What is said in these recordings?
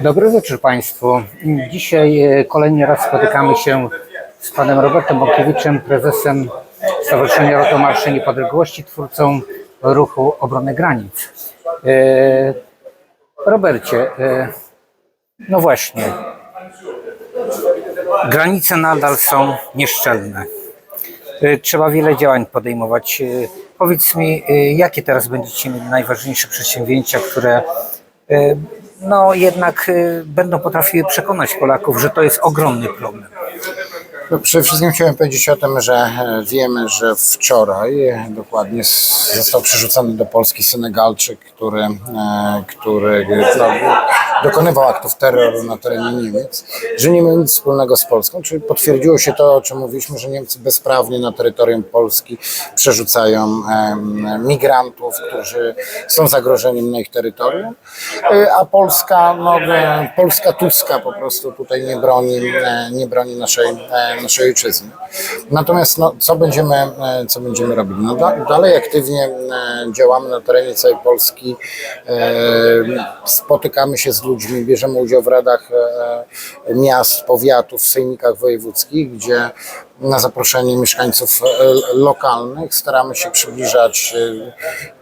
Dobry wieczór Państwu. Dzisiaj e, kolejny raz spotykamy się z panem Robertem Bąkiewiczem, prezesem Stowarzyszenia Rotomarszy Niepodległości, twórcą ruchu obrony granic. E, Robercie, e, no właśnie, granice nadal są nieszczelne. Trzeba wiele działań podejmować. Powiedz mi, jakie teraz będziecie mieli najważniejsze przedsięwzięcia, które no jednak e, będą potrafiły przekonać Polaków, że to jest ogromny problem. No, przede wszystkim chciałem powiedzieć o tym, że e, wiemy, że wczoraj e, dokładnie został przerzucony do Polski Senegalczyk, który, e, który dokonywał aktów terroru na terenie Niemiec, że nie miał nic wspólnego z Polską, czyli potwierdziło się to, o czym mówiliśmy, że Niemcy bezprawnie na terytorium Polski przerzucają migrantów, którzy są zagrożeniem na ich terytorium, E, a Polska, no, e, Polska Tuska po prostu tutaj nie broni, e, nie broni naszej, naszej ojczyzny. Natomiast no, co, będziemy, co będziemy robili? No, da, dalej aktywnie działamy na terenie całej Polski, spotykamy się z ludźmi, bierzemy udział w radach e, miast, powiatów, sejmikach wojewódzkich, gdzie na zaproszenie mieszkańców e, lokalnych staramy się przybliżać e,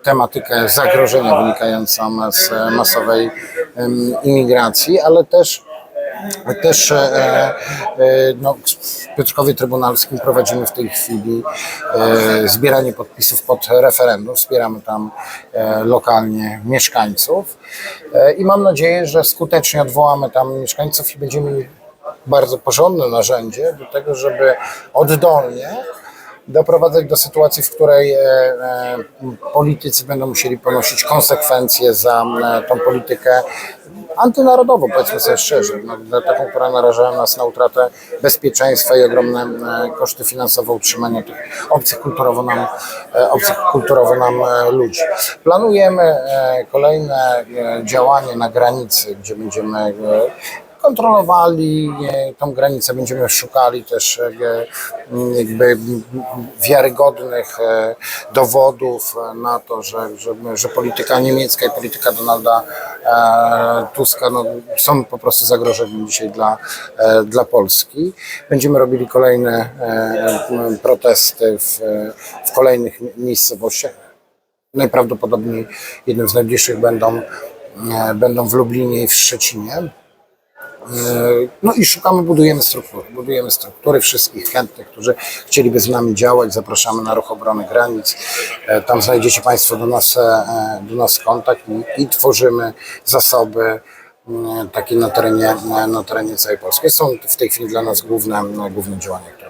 tematykę zagrożenia wynikającą z e, masowej imigracji, ale też też e, e, no, w Piotrkowie Trybunalskim prowadzimy w tej chwili e, zbieranie podpisów pod referendum. Wspieramy tam lokalnie mieszkańców i mam nadzieję, że skutecznie odwołamy tam mieszkańców i będziemy mieli bardzo porządne narzędzie do tego, żeby oddolnie doprowadzać do sytuacji, w której e, e, politycy będą musieli ponosić konsekwencje za e, tą politykę antynarodową, powiedzmy sobie szczerze, no, taką, która naraża nas na utratę bezpieczeństwa i ogromne koszty finansowe utrzymania tych obcych kulturowo nam, obcych kulturowo nam ludzi. Planujemy kolejne działanie na granicy, gdzie będziemy kontrolowali tą granicę, będziemy szukali też e, jakby wiarygodnych e, dowodów e, na to, że, że, że polityka niemiecka i polityka Donalda Tuska no, są po prostu zagrożeniem dzisiaj dla, dla Polski. Będziemy robili kolejne protesty w, w kolejnych mi- miejscowościach. Najprawdopodobniej jednym z najbliższych będą, będą w Lublinie i w Szczecinie. No i szukamy, budujemy struktury. Budujemy struktury wszystkich chętnych, którzy chcieliby z nami działać. Zapraszamy na ruch obrony granic. E, Tam znajdziecie Państwo do nas, e, do nas kontakt i, i tworzymy zasoby mm, takie na terenie, na terenie całej Polski. Są w tej chwili dla nas główne, główne działania, które.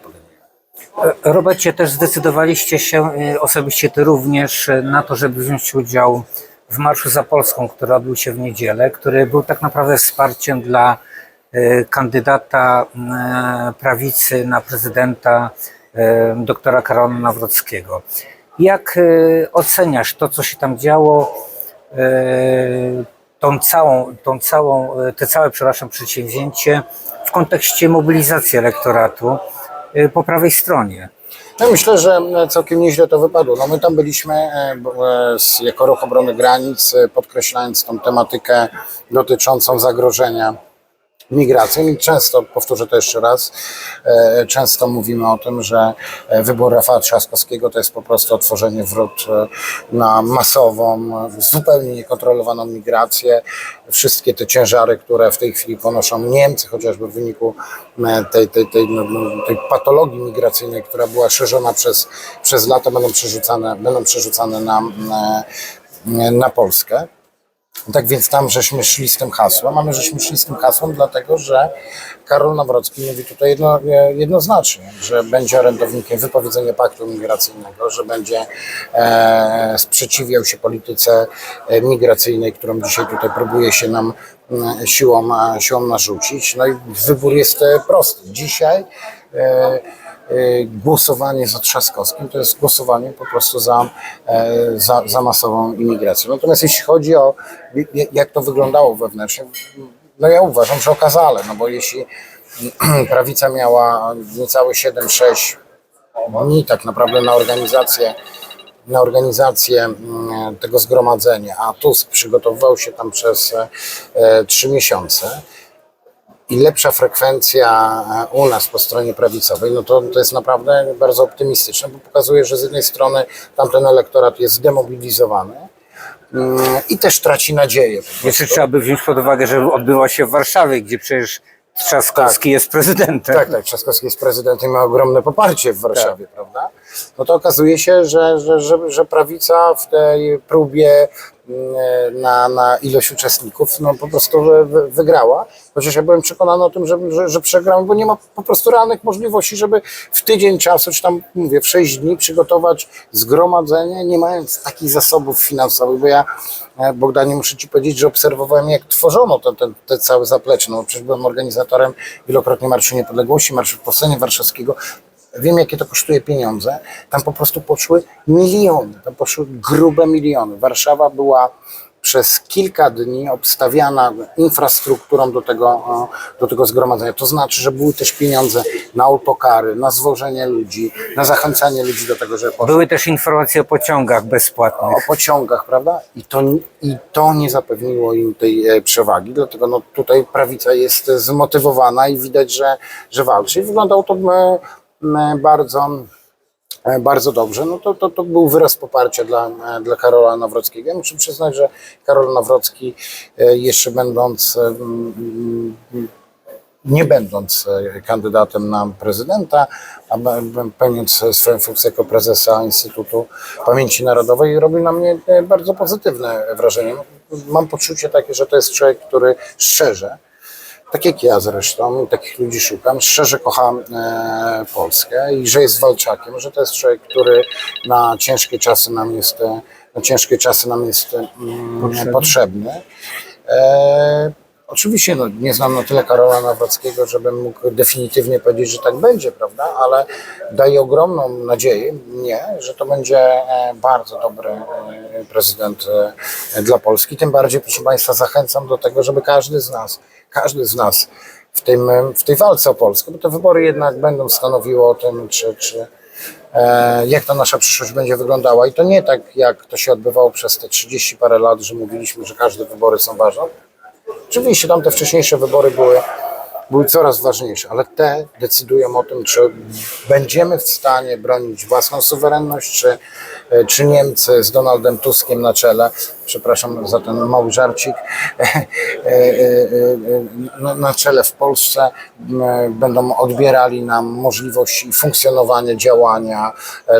E, Robercie, też zdecydowaliście się, e, osobiście Ty również, e, na to, żeby wziąć udział w Marszu za Polską, który odbył się w niedzielę, który był tak naprawdę wsparciem dla e, kandydata e, prawicy na prezydenta e, doktora Karola Nawrockiego. Jak e, oceniasz to, co się tam działo, e, tą całą, tą całą, e, te całe, przepraszam, przedsięwzięcie w kontekście mobilizacji elektoratu e, po prawej stronie? No myślę, że całkiem nieźle to wypadło. No my tam byliśmy e, e, jako Ruch Obrony Granic, e, podkreślając tą tematykę dotyczącą zagrożenia migracją i często, powtórzę to jeszcze raz, e, często mówimy o tym, że e, wybór Rafała Trzaskowskiego to jest po prostu otworzenie wrót e, na masową, zupełnie niekontrolowaną migrację. Wszystkie te ciężary, które w tej chwili ponoszą Niemcy, chociażby w wyniku tej, tej, tej, no, no, tej patologii migracyjnej, która była szerzona przez, przez lata, będą przerzucane, będą przerzucane na, na Polskę. Tak więc tam żeśmy szli z tym hasłem, a my żeśmy szli z tym hasłem dlatego, że Karol Nawrocki mówi tutaj jedno, jednoznacznie, że będzie orędownikiem wypowiedzenia paktu migracyjnego, że będzie e, sprzeciwiał się polityce e, migracyjnej, którą dzisiaj tutaj próbuje się nam e, siłą, e, siłą narzucić. No i wybór jest e, prosty. Dzisiaj e, e, głosowanie za Trzaskowskim to jest głosowanie po prostu za, e, za, za masową imigracją. Natomiast jeśli chodzi o jak to wyglądało wewnętrznie, no ja uważam, że okazale, no bo jeśli prawica miała niecałe 7-6 dni tak naprawdę na organizację na organizację mm, tego zgromadzenia, a Tusk przygotowywał się tam przez e, trzy miesiące i lepsza frekwencja e, u nas po stronie prawicowej, no to, to jest naprawdę bardzo optymistyczne, bo pokazuje, że z jednej strony tamten elektorat jest zdemobilizowany mm, i też traci nadzieję. Jeszcze trzeba by wziąć pod uwagę, że odbyła się w Warszawie, gdzie przecież Trzaskowski jest prezydentem. Tak, tak, Trzaskowski jest prezydentem i ma ogromne poparcie w Warszawie, prawda? No to okazuje się, że, że, że, że prawica w tej próbie na, na ilość uczestników no po prostu wy- wy- wygrała. Chociaż ja byłem przekonany o tym, że, że, że przegramy, bo nie ma po prostu realnych możliwości, żeby w tydzień czasu, czy tam mówię, w sześć dni przygotować zgromadzenie, nie mając takich zasobów finansowych, bo ja e, Bogdanie muszę Ci powiedzieć, że obserwowałem jak tworzono ten, ten, te całe zaplecze, no przecież byłem organizatorem wielokrotnie Marszu Niepodległości, Marszu Powstania Warszawskiego, wiem jakie to kosztuje pieniądze, tam po prostu poszły miliony, tam poszły grube miliony. Warszawa była przez kilka dni obstawiana infrastrukturą do tego, o, do tego zgromadzenia. To znaczy, że były też pieniądze na autokary, na zwożenie ludzi, na zachęcanie ludzi do tego, żeby poszli Były też informacje o pociągach o bezpłatnych. pociągach, prawda? I to, I to nie zapewniło im tej e, przewagi, dlatego no, tutaj prawica jest zmotywowana i widać, że, że walczy. I wyglądało to e, bardzo, e, bardzo dobrze. No to, to, to był wyraz poparcia dla, e, dla Karola Nawrockiego. Ja muszę przyznać, że Karol Nawrocki, e, jeszcze będąc e, nie będąc e, kandydatem na prezydenta, a pełniąc swoją funkcję jako prezesa Instytutu Pamięci Narodowej, robi na mnie e, bardzo pozytywne wrażenie. Mam poczucie takie, że to jest człowiek, który szczerze, tak jak ja zresztą, takich ludzi szukam, szczerze kocha e, Polskę i że jest walczakiem, że to jest człowiek, który na ciężkie czasy nam jest, e, na ciężkie czasy nam jest mm, Potrzebny. potrzebny. E, oczywiście no, nie znam na tyle Karola Nawrockiego, żebym mógł definitywnie powiedzieć, że tak będzie, prawda? Ale daje ogromną nadzieję mnie, że to będzie e, bardzo dobry e, prezydent e, dla Polski. Tym bardziej, proszę Państwa, zachęcam do tego, żeby każdy z nas, każdy z nas w, tym, w tej walce o Polskę, bo te wybory jednak będą stanowiły o tym, czy, czy, jak ta nasza przyszłość będzie wyglądała. I to nie tak, jak to się odbywało przez te 30 parę lat, że mówiliśmy, że każde wybory są ważne. Oczywiście tam te wcześniejsze wybory były, były coraz ważniejsze, ale te decydują o tym, czy będziemy w stanie bronić własną suwerenność, czy, e, czy Niemcy z Donaldem Tuskiem na czele, przepraszam za ten mały żarcik, e, e, e, na- czele w Polsce będą odbierali nam możliwości funkcjonowania, działania,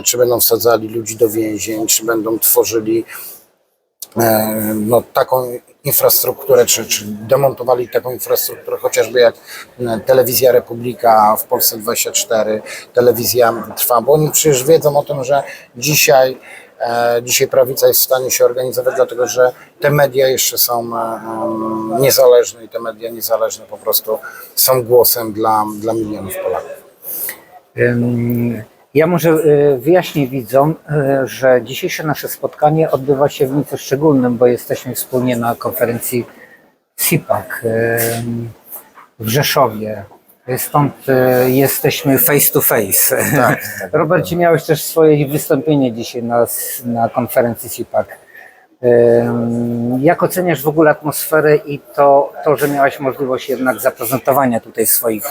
czy będą wsadzali ludzi do więzień, czy będą tworzyli no, taką infrastrukturę, czy, czy demontowali taką infrastrukturę, chociażby jak e, telewizja Republika w Polsce 24, telewizja Trwa, bo oni przecież wiedzą o tym, że dzisiaj, e, dzisiaj prawica jest w stanie się organizować, dlatego że te media jeszcze są e, niezależne i te media niezależne po prostu są głosem dla, dla milionów Polaków. Ja może y, wyjaśnię widzom, y, że dzisiejsze nasze spotkanie odbywa się w nieco szczególnym, bo jesteśmy wspólnie na konferencji CIPAC ym, w Rzeszowie. Stąd jesteśmy face to face. Robercie, miałeś też swoje wystąpienie dzisiaj na, na konferencji CIPAC. Jak oceniasz w ogóle atmosferę i to, to, że miałaś możliwość jednak zaprezentowania tutaj swoich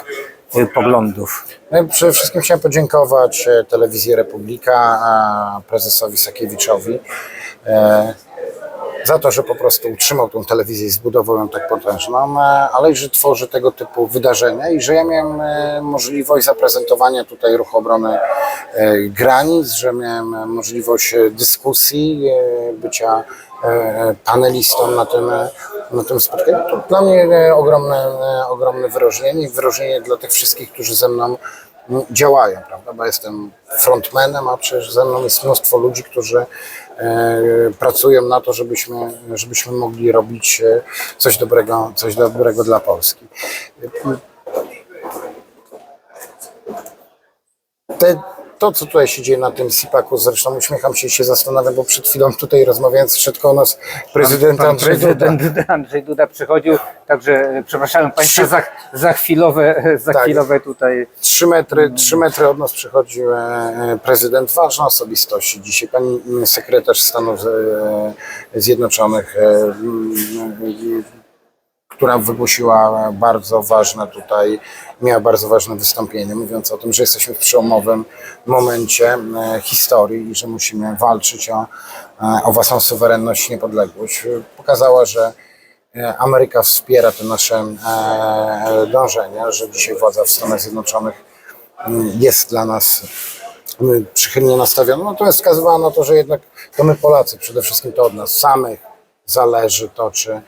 poglądów? No przede wszystkim chciałem podziękować e, Telewizji Republika, prezesowi Sakiewiczowi e, za to, że po prostu utrzymał tą telewizję i zbudował ją tak potężną, e, ale i że tworzy tego typu wydarzenia i że ja miałem e, możliwość zaprezentowania tutaj ruchu obrony e, granic, że miałem możliwość dyskusji, bycia panelistą na tym, na tym spotkaniu. To dla mnie ogromne, ogromne wyróżnienie i wyróżnienie dla tych wszystkich, którzy ze mną działają, prawda? Bo jestem frontmanem, a przecież ze mną jest mnóstwo ludzi, którzy pracują na to, żebyśmy, żebyśmy mogli robić e, coś dobrego, coś dobrego dla Polski. Te to, co tutaj się dzieje na tym SIPAK-u, zresztą uśmiecham się i się zastanawiam, bo przed chwilą tutaj rozmawiając wszedł koło nas prezydent Pan Andrzej Duda. prezydent Andrzej Duda przychodził, także e, przepraszam Państwa za, za chwilowe, za Tak. chwilowe tutaj Trzy metry, trzy metry od nas przychodził e, prezydent, ważna osobistość. Dzisiaj pani sekretarz Stanów e, Zjednoczonych, e, która wygłosiła bardzo ważne tutaj, miała bardzo ważne wystąpienie, mówiąc o tym, że jesteśmy w przełomowym momencie e, historii i że musimy walczyć o, e, o własną suwerenność i niepodległość. Pokazała, że e, Ameryka wspiera te nasze dążenia, że dzisiaj władza w Stanach Zjednoczonych jest dla nas przychylnie nastawiona. Natomiast wskazywała na to, że jednak to my Polacy, przede wszystkim to od nas samych zależy to, czy,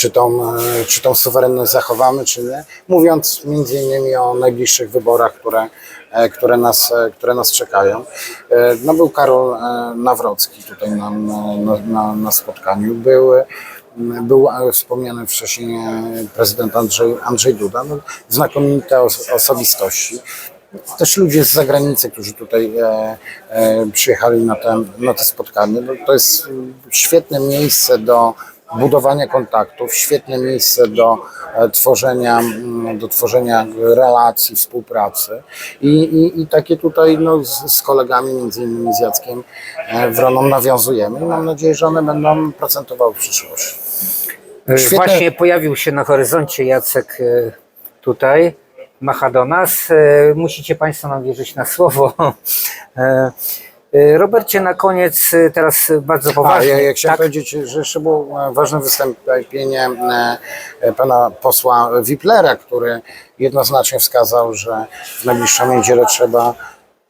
czy, tą, e, czy tą suwerenność zachowamy, czy nie. Mówiąc między innymi o najbliższych wyborach, które, e, które, nas, e, które nas czekają. No był Karol Nawrocki tutaj na, na, na, na spotkaniu. Był, e, był wspomniany wcześniej prezydent Andrzej, Andrzej Duda. No, znakomite os, osobistości też ludzie z zagranicy, którzy tutaj e, e, przyjechali na te, na te spotkanie. No, to jest świetne miejsce do budowania kontaktów, świetne miejsce do e, tworzenia, mm, do tworzenia relacji, współpracy i, i, i takie tutaj no, z, z kolegami, między innymi z Jackiem e, Wroną nawiązujemy i mam nadzieję, że one będą procentowały w przyszłości. E, Świetne- Właśnie pojawił się na horyzoncie Jacek tutaj, macha do nas. Musicie Państwo nam wierzyć na słowo. E, e, Robercie, na koniec e, teraz bardzo A, poważnie. ja, ja chciałem tak? powiedzieć, że jeszcze było e, ważne wystąpienie e, e, pana posła Wiplera, który jednoznacznie wskazał, że w najbliższą niedzielę trzeba,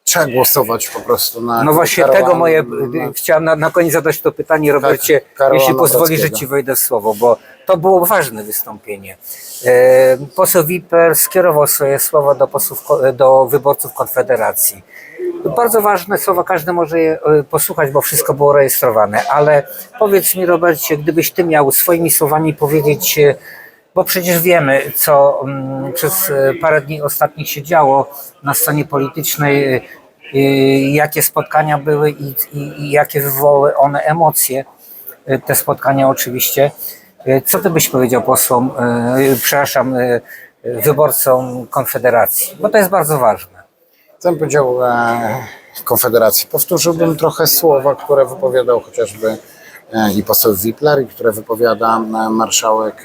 trzeba głosować po prostu na No właśnie tego moje, na- chciałem na, na koniec zadać to pytanie Robercie, jeśli pozwolisz, że. Ci wejdę w słowo, bo to było ważne wystąpienie. E, poseł Wiper skierował swoje słowa do, posłów, do wyborców Konfederacji. Bardzo ważne słowa, każdy może je e, posłuchać, bo wszystko było rejestrowane, ale powiedz mi Robercie, gdybyś Ty miał swoimi słowami powiedzieć, e, bo przecież wiemy, co mm, przez e, parę dni ostatnich się działo na scenie politycznej, jakie spotkania były i, i, i jakie wywołały one emocje, te spotkania oczywiście. Co Ty byś powiedział posłom, przepraszam, wyborcom Konfederacji? Bo to jest bardzo ważne. Bym powiedział e, Konfederacji? Powtórzyłbym trochę słowa, które wypowiadał chociażby e, i poseł Wipler, i które wypowiada e, marszałek,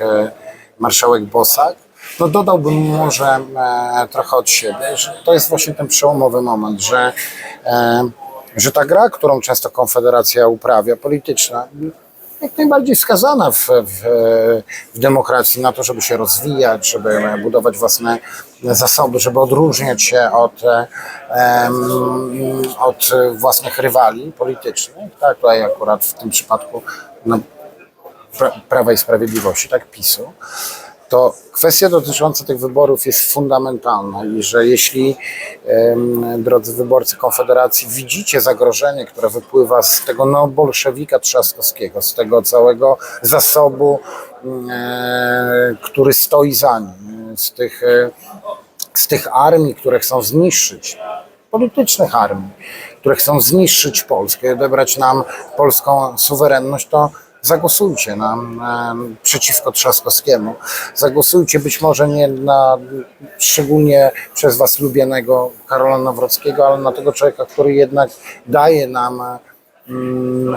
marszałek Bosak. No dodałbym może trochę od siebie, że to jest właśnie ten przełomowy moment, że, że ta gra, którą często Konfederacja uprawia, polityczna, jak najbardziej wskazana w, w, w demokracji na to, żeby się rozwijać, żeby budować własne zasoby, żeby odróżniać się od, em, od własnych rywali politycznych. Tak, tutaj akurat w tym przypadku no, pra, Prawa i Sprawiedliwości, tak, PiSu to kwestia dotycząca tych wyborów jest fundamentalna i że jeśli, drodzy wyborcy Konfederacji, widzicie zagrożenie, które wypływa z tego no, bolszewika trzaskowskiego, z tego całego zasobu, mm, e, który stoi za nim, z tych, e, z tych armii, które chcą zniszczyć, politycznych armii, które chcą zniszczyć Polskę, odebrać nam polską suwerenność, to zagłosujcie nam przeciwko Trzaskowskiemu. Zagłosujcie być może nie na szczególnie przez Was lubianego Karola Nawrockiego, ale na tego człowieka, który jednak daje nam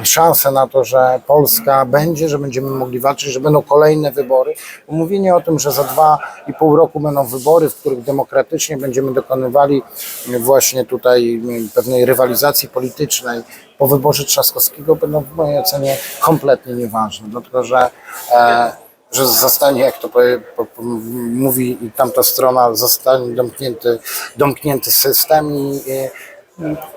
szansę na to, że Polska będzie, że będziemy mogli walczyć, że będą kolejne wybory. Bo Mówienie o tym, że za dwa i pół roku będą wybory, w których demokratycznie będziemy dokonywali właśnie tutaj pewnej rywalizacji politycznej po wyborze Trzaskowskiego będą w mojej ocenie kompletnie nieważne, dlatego że e, że zostanie, jak to powie, po, po, mówi tamta strona, zostanie domknięty, domknięty system i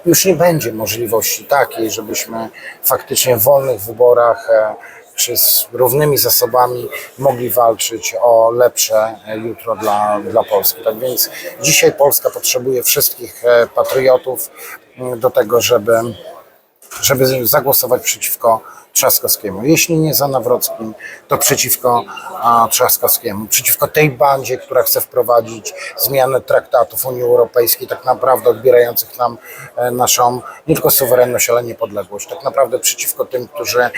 już nie będzie możliwości takiej, żebyśmy faktycznie w wolnych wyborach e, czy z równymi zasobami mogli walczyć o lepsze e, jutro dla, dla Polski. Tak więc dzisiaj Polska potrzebuje wszystkich e, patriotów m, do tego, żeby żeby zagłosować przeciwko Trzaskowskiemu. Jeśli nie za Nawrockim, to przeciwko Trzaskowskiemu. Przeciwko tej bandzie, która chce wprowadzić zmianę traktatów Unii Europejskiej, tak naprawdę odbierających nam e, naszą nie tylko suwerenność, ale niepodległość. Tak naprawdę przeciwko tym, którzy,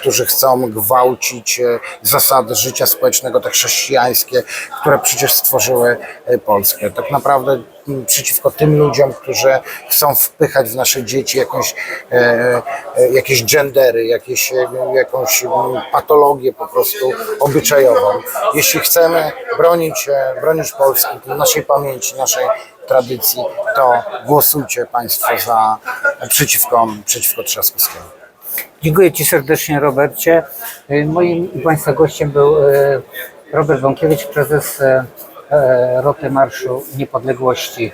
którzy chcą gwałcić e, zasady życia społecznego, te chrześcijańskie, które przecież stworzyły e, Polskę. Tak naprawdę przeciwko tym ludziom, którzy chcą wpychać w nasze dzieci jakąś, e, e, jakieś gendery, jakieś, e, jakąś patologię po prostu obyczajową. Jeśli chcemy bronić, e, bronić Polski, naszej pamięci, naszej tradycji, to głosujcie Państwo za przeciwko, przeciwko Trzaskowskiemu. Dziękuję Ci serdecznie, Robercie. Moim Państwa gościem był Robert Wąkiewicz, prezes Roty Marszu Niepodległości.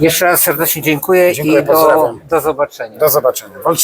Jeszcze raz serdecznie dziękuję Dziękuję, i do, pozdrawiam. do zobaczenia. Do zobaczenia. Walczymy.